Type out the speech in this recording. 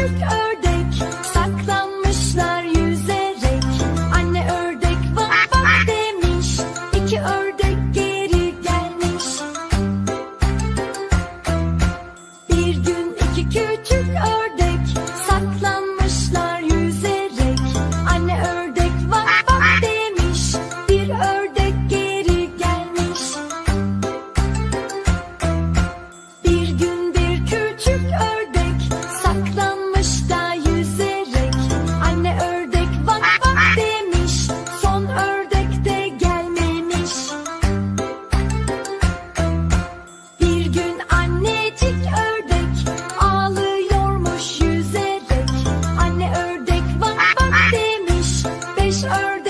you go. ördek